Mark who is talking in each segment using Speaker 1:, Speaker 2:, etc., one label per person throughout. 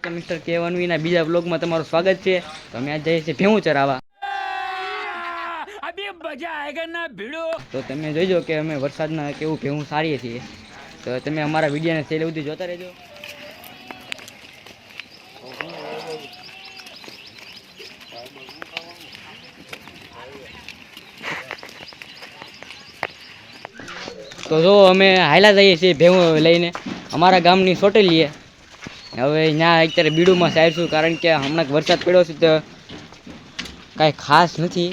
Speaker 1: તો મિસ્ટર કેવન વિના બીજા બ્લોગમાં તમારું સ્વાગત છે. તો અમે આજ જઈએ છીએ ભેવું ચરાવવા તો તમે જોઈજો કે અમે વરસાદના કેવું ભેવું સારીએ છીએ. તો તમે અમારા વિડીયોને છેલ્લે સુધી જોતા રહેજો. તો જો અમે હાયલા જઈએ છીએ ભેવું લઈને. અમારા ગામની સોટેલીએ હવે ત્યાં અત્યારે બીડુમાં સાઈડશું કારણ કે હમણાં વરસાદ પડ્યો છે તો કાંઈ ખાસ નથી.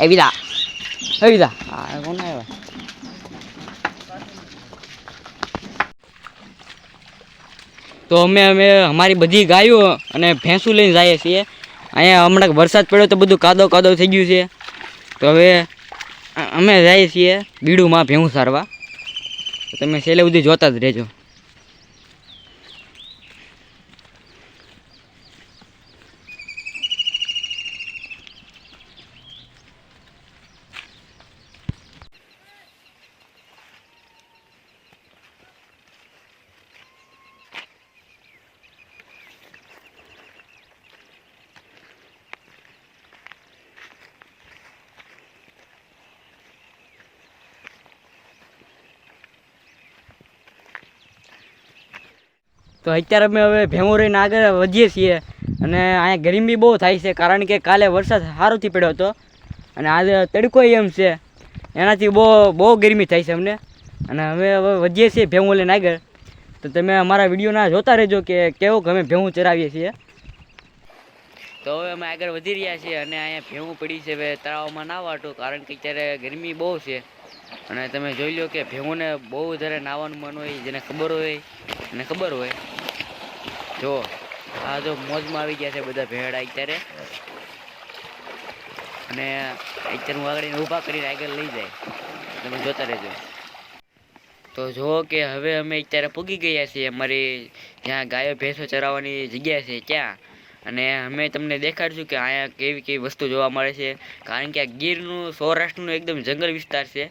Speaker 1: એ વિદા એ વિદા. આ કોણ આવ્યા? તો અમે અમે અમારી બધી ગાયો અને ભેંસું લઈને જઈએ છીએ. અહીંયા હમણાં વરસાદ પડ્યો તો બધું કાદો કાદો થઈ ગયું છે. તો હવે અમે જઈએ છીએ બીડુમાં ભેવું સારવા તમે છેલ્લે સુધી જોતા જ રહેજો. તો અત્યારે અમે હવે ભેમો રહીને આગળ વધીએ છીએ. અને અહીંયા ગરમી બહુ થાય છે, કારણ કે કાલે વરસાદ સારોથી પડ્યો હતો. અને આજે તડકો એમ છે. એનાથી બહુ બહુ ગરમી થાય છે અમને. અને અમે હવે વધીએ છીએ ભેમો લઈને આગળ. તો તમે અમારા વિડીયોના જોતા રહેજો કે કેવો અમે ભેવું ચરાવીએ છીએ. તો હવે અમે આગળ વધી રહ્યા છીએ અને અહીંયા ભેવું પડી છે. હવે તળાવમાં નાવાટું કારણ કે અત્યારે ગરમી બહુ છે. અને તમે જોઈ લો કે ભેવુંને બહુ વધારે નાવાનું મન હોય, જેને ખબર હોય અને ખબર હોય. જો, આ જો મોજમાં આવી ગયા છે બધા ભેડા અત્યારે. અને અત્યારે હું આગળ ઊભા કરીને આગળ લઈ જાય. તમે જોતા રહેજો. તો જો કે હવે અમે અત્યારે પૂગી ગયા છીએ અમારી જ્યાં ગાયો ભેંસો ચરાવવાની જગ્યા છે ત્યાં. અને અમે તમને દેખાડશું કે અહીંયા કેવી કેવી વસ્તુ જોવા મળે છે. કારણ કે આ ગીરનું, સૌરાષ્ટ્રનું એકદમ જંગલ વિસ્તાર છે.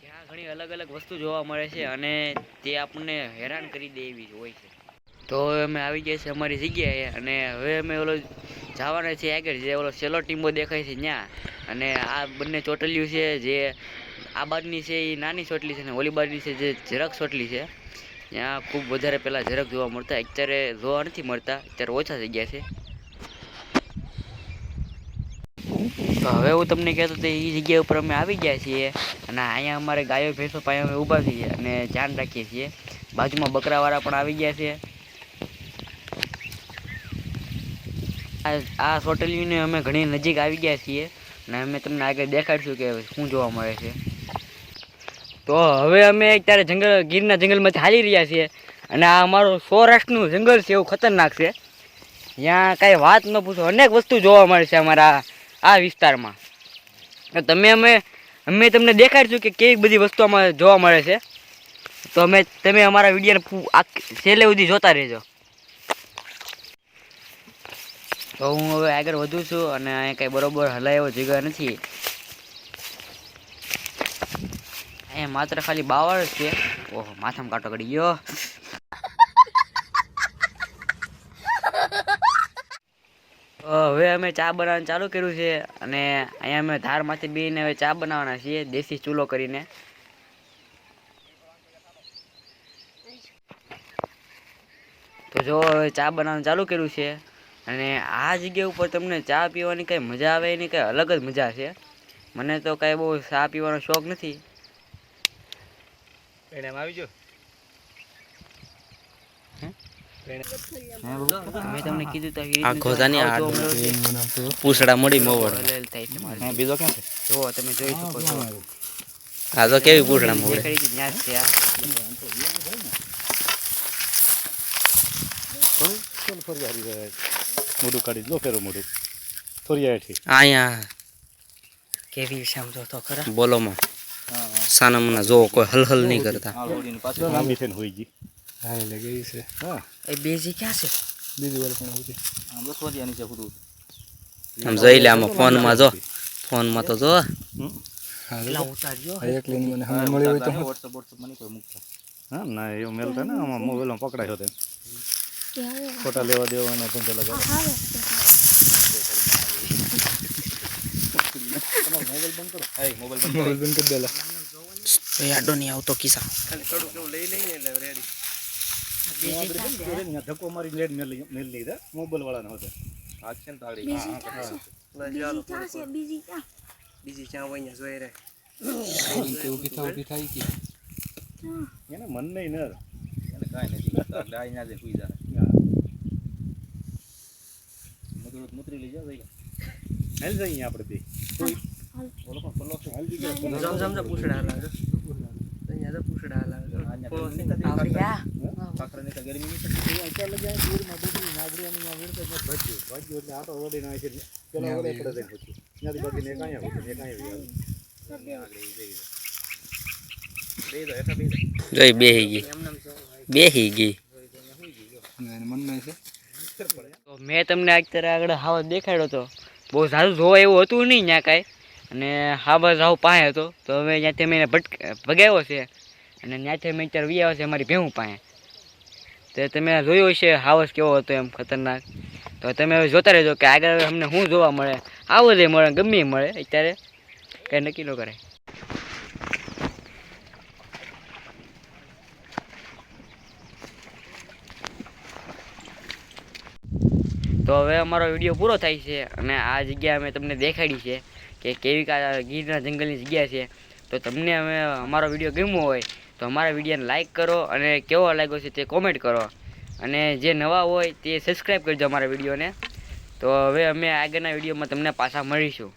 Speaker 1: ત્યાં ઘણી અલગ અલગ વસ્તુ જોવા મળે છે અને તે આપણને હેરાન કરી દે એવી હોય છે. તો હવે અમે આવી ગયા છીએ અમારી જગ્યાએ અને હવે અમે ઓલો જવાના છીએ આગળ, જે ઓલો સેલો ટીમ્બો દેખાય છે ત્યાં અને આ બંને ચોટલીઓ છે, જે આ બાજુની છે એ નાની ચોટલી છે ને ઓલી બાજુની છે, જે ઝરક ચોટલી છે. ત્યાં ખૂબ વધારે પહેલાં ઝરક જોવા મળતા, અત્યારે જોવા નથી મળતા, અત્યારે ઓછા થઈ ગયા છે. તો હવે હું તમને કહેતો તો એ જગ્યા ઉપર અમે આવી ગયા છીએ અને અહીંયા અમારે ગાયો, ભેંસો પાસે અમે ઊભા છીએ અને ધ્યાન રાખીએ છીએ. બાજુમાં બકરાવાળા પણ આવી ગયા છે. આ આ સોટલીઓને અમે ઘણી નજીક આવી ગયા છીએ અને અમે તમને આગળ દેખાડશું કે શું જોવા મળે છે. તો હવે અમે અત્યારે જંગલ ગીરના જંગલમાંથી હાલી રહ્યા છીએ અને આ અમારું સૌરાષ્ટ્રનું જંગલ છે એવું ખતરનાક છે. ત્યાં કાંઈ વાત ન પૂછો, અનેક વસ્તુ જોવા મળે છે અમારા આ વિસ્તારમાં. તો તમે અમે અમે તમને દેખાડશું કે કેવી બધી વસ્તુ અમારે જોવા મળે છે. તો અમે તમે અમારા વિડીયોને છેલ્લે સુધી જોતા રહેજો. તો હું હવે આગળ વધું છું અને અહીંયા કંઈ બરોબર હલાય એવો જગ્યા નથી. અહીંયા માત્ર ખાલી બાવળ છે. ઓહો, માથામાં કાંટો કડી ગયો. હવે અમે ચા બનાવવાનું ચાલુ કર્યું છે અને અહીંયા અમે ધારમાંથી બેને હવે ચા બનાવવાના છીએ, દેશી ચૂલો કરીને. તો જો, હવે ચા બનાવવાનું ચાલુ કર્યું છે. અને આ જગ્યા ઉપર તમને ચા પીવાની કઈ મજા આવે એની કઈ અલગ જ મજા છે. મને તો કઈ બહુ ચા પીવાનો શોખ નથી.
Speaker 2: આવી જો.
Speaker 3: પૂછડા મળી મોવડ.
Speaker 1: થાય
Speaker 2: બીજો ક્યાં છે?
Speaker 1: જુઓ તમે જોઈ શકો છો.
Speaker 3: આ તો કેવી પૂછડા મોવડે?
Speaker 1: ત્યાં છે આ.
Speaker 2: મોઢું કાઢી લો ફેરો મોઢું થોડી આઠી
Speaker 3: અહીંયા
Speaker 1: કેવી સમજો તો ખરા?
Speaker 3: બોલોમાં સાનામના જો કોઈ હલહલ નહીં કરતા.
Speaker 2: લાંબી થઈને હોઈ ગઈ.
Speaker 4: હા એટલે ગઈ છે.
Speaker 2: હા.
Speaker 1: એ બેજી ક્યાં છે?
Speaker 4: બીજી વાર પણ હોતી
Speaker 3: આમ જોઈ લે આમાં ફોનમાં જો. ફોનમાં તો જો.
Speaker 4: હા.
Speaker 1: ઉતારજો.
Speaker 4: એક લીન મને હવે મળી હોય તો
Speaker 2: વોટ્સઅપ વોટ્સઅપ મને કોઈ મૂકતા. હા ના એવું મેલતા ને આમાં મોબાઈલમાં પકડાયો તે ફોટા લેવા દેવાના ધંધો લગાવ મોબાઈલ બંધ કરો. હા મોબાઈલ બંધ
Speaker 4: મોબાઈલ બંધ કરી દેલા.
Speaker 3: એ આડો આવતો કિસ્સા.
Speaker 2: ધક્કો મારી લેટ મેલ મેલ લીધા. મોબાઈલ વાળાનો હતો
Speaker 4: તે ઊભી થાય ઊભી થાય કે.
Speaker 2: એને મન નહીં નર
Speaker 5: એને કાંઈ નથી. એટલે અહીંયા સુઈ જાય મુતરી મુતરી લઈ જાઓ જઈ
Speaker 2: હેલ જઈએ અહીંયા આપણે બે
Speaker 5: બોલો પણ પલ્લો છે
Speaker 2: હાલ જઈએ.
Speaker 5: કાકરાની તો ગરમી નહીં
Speaker 2: અત્યાર લગી અહીં દૂરમાં ડુંગળી નાગડી અને અહીંયા વીણતા ત્યાં ભજ્યું ભજ્યું એટલે આટો ઓડીને આવે છે. પેલા ઓલે પડે જાય પછી. ત્યાંથી બાકી ને કાંઈ આવે ને કાંઈ આવે
Speaker 5: બે તો હેઠા બે
Speaker 3: જોઈ બેહી ગઈ. બેહી ગઈ.
Speaker 4: એને મન નહીં પડે.
Speaker 1: તો મેં તમને અત્યારે આગળ હાવસ દેખાડ્યો હતો બહુ સારું જોવા એવું હતું નહીં ત્યાં કાંઈ. અને હાવસ હાવ પાસે હતો. તો હવે ત્યાંથી મેં એને ભટક ભગાવ્યો છે. અને ત્યાંથી મેં અત્યારે વી આવ્યો છે અમારી ભેહું પાસે તો તમે જોયું હશે હાવસ કેવો હતો એમ ખતરનાક. તો તમે હવે જોતા રહેજો કે આગળ અમને શું જોવા મળે. આવો જ મળે ગમે મળે અત્યારે. કંઈ નક્કી ન કરે તો હવે અમારો વીડિયો પૂરો થાય છે અને આ જગ્યા અમે તમને દેખાડી છે કે કેવી ગીરના જંગલની જગ્યા છે. તો તમને અમે અમારો વીડિયો ગમ્યો હોય તો અમારા વિડીયોને લાઇક કરો અને કેવો લાગ્યો છે તે કોમેન્ટ કરો. અને જે નવા હોય તે સબસ્ક્રાઈબ કરજો અમારા વિડીયોને. તો હવે અમે આગળના વિડીયોમાં તમને પાછા મળીશું.